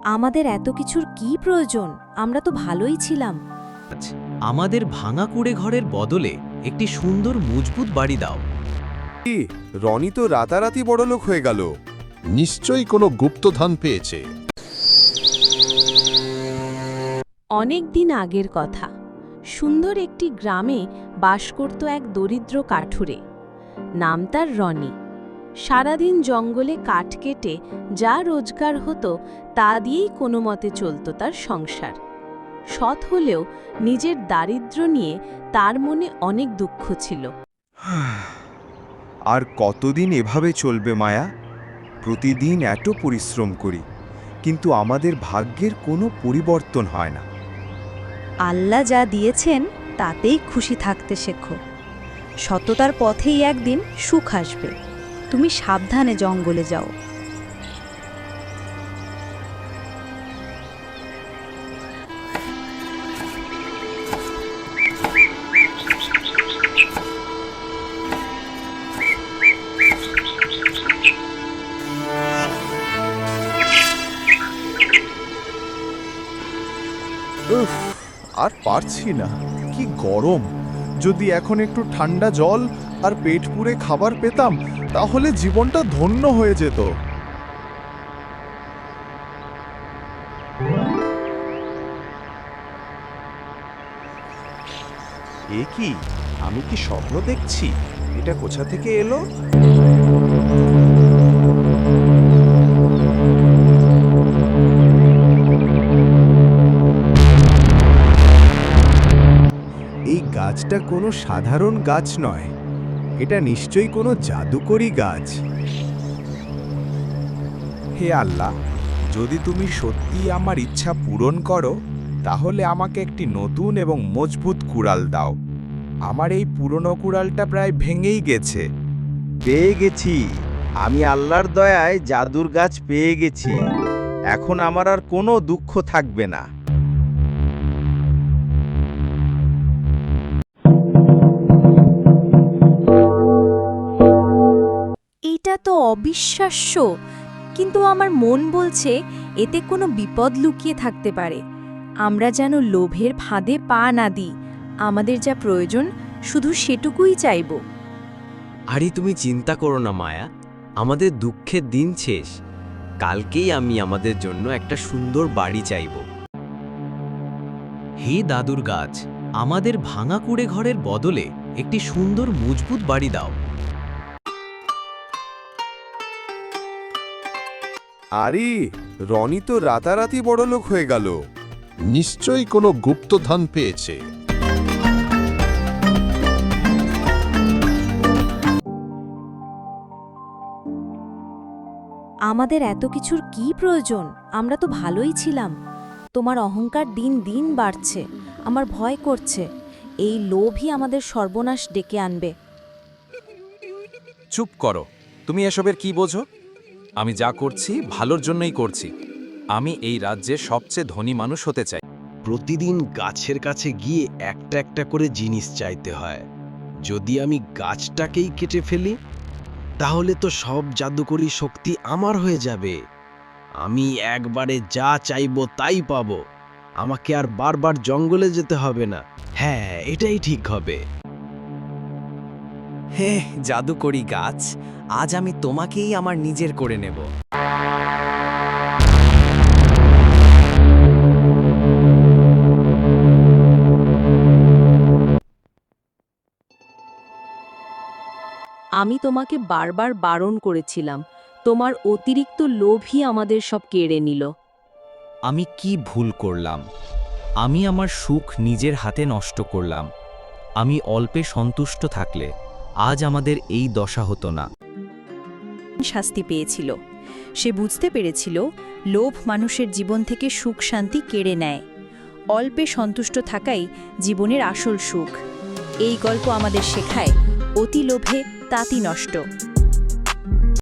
আমাদের এত কিছুর কি প্রয়োজন? আমরা তো ভালোই ছিলাম। আমাদের ভাঙা কুড়ে ঘরের বদলে একটি সুন্দর মজবুত বাড়ি দাও। কি? রনি তো রাতারাতি বড়লোক হয়ে গেল। নিশ্চয়ই কোনো গুপ্তধন পেয়েছে। অনেক দিন আগের কথা। সুন্দর একটি গ্রামে বাস করত এক দরিদ্র কাঠুরে। নাম তার রনি। সারাদিন জঙ্গলে কাঠ কেটে যা রোজগার হতো তা দিয়েই কোনো মতে চলত তার সংসার। সৎ হলেও নিজের দারিদ্র্য নিয়ে তার মনে অনেক দুঃখ ছিল। আর কতদিন এভাবে চলবে মায়া? প্রতিদিন এত পরিশ্রম করি কিন্তু আমাদের ভাগ্যের কোনো পরিবর্তন হয় না। আল্লাহ যা দিয়েছেন তাতেই খুশি থাকতে শেখো। সততার পথেই একদিন সুখ আসবে। তুমি সাবধানে জঙ্গলে যাও। আর পারছি না। কি গরম। যদি এখন একটু ঠান্ডা জল আর পেট পুরে খাবার পেতাম, তাহলে জীবনটা ধন্য হয়ে যেত। এ কি? আমি কি স্বপ্ন দেখছি? এটা কোথা থেকে এলো? এই গাছটা কোনো সাধারণ গাছ নয়। এটা নিশ্চয়ই কোনো জাদুকরি গাছ। হে আল্লাহ, যদি তুমি সত্যি আমার ইচ্ছা পূরণ করো, তাহলে আমাকে একটি নতুন এবং মজবুত কুড়াল দাও। আমার এই পুরনো কুড়ালটা প্রায় ভেঙেই গেছে। পেয়ে গেছি। আমি আল্লাহর দয়ায় জাদুর গাছ পেয়ে গেছি। এখন আমার আর কোনো দুঃখ থাকবে না। অবিশ্বাস্য। কিন্তু আমার মন বলছে এতে কোনো বিপদ লুকিয়ে থাকতে পারে। আমরা যেন লোভের ফাঁদে পা না দিই। আমাদের যা প্রয়োজন, শুধু সেটুকুই চাইব। আরে, তুমি চিন্তা করো না, মায়া। আমাদের দুঃখের দিন শেষ। কালকেই আমি আমাদের জন্য একটা সুন্দর বাড়ি চাইব। হে দাদুর গাছ, আমাদের ভাঙা কুড়ে ঘরের বদলে একটি সুন্দর, মজবুত বাড়ি দাও। আরে রনি তো রাতারাতি বড়লোক হয়ে গেল। নিশ্চয়ই কোনো গুপ্তধন পেয়েছে। আমাদের এত কিছুর কি প্রয়োজন? আমরা তো ভালোই ছিলাম। তোমার অহংকার দিন দিন বাড়ছে আমার ভয় করছে। এই লোভই আমাদের সর্বনাশ ডেকে আনবে। চুপ করো। তুমি এসবের কি বোঝো? আমি যা করছি, ভালোর জন্যই করছি। আমি এই রাজ্যের সবচেয়ে ধনী মানুষ হতে চাই। প্রতিদিন গাছের কাছে গিয়ে একটা একটা করে জিনিস চাইতে হয়। যদি আমি গাছটাকেই কেটে ফেলি, তাহলে তো সব জাদুকরি শক্তি আমার হয়ে যাবে। আমি একবারে যা চাইব তাই পাবো। আমাকে আর বারবার জঙ্গলে যেতে হবে না। হ্যাঁ এটাই ঠিক হবে। হে জাদুকরি গাছ আজ আমি তোমাকেই আমার নিজের করে নেব। আমি তোমাকে বারবার বারণ করেছিলাম তোমার অতিরিক্ত লোভই আমাদের সব কেড়ে নিল। আমি কি ভুল করলাম? আমি আমার সুখ নিজের হাতে নষ্ট করলাম। আমি অল্পে সন্তুষ্ট থাকলে। আজ আমাদের এই দশা হতো না। শাস্তি পেয়েছিল। সে বুঝতে পেরেছিল, লোভ মানুষের জীবন থেকে সুখ শান্তি কেড়ে নেয়। অল্পে সন্তুষ্ট থাকাই জীবনের আসল সুখ। এই গল্প আমাদের শেখায়, অতি লোভে তাঁতি নষ্ট।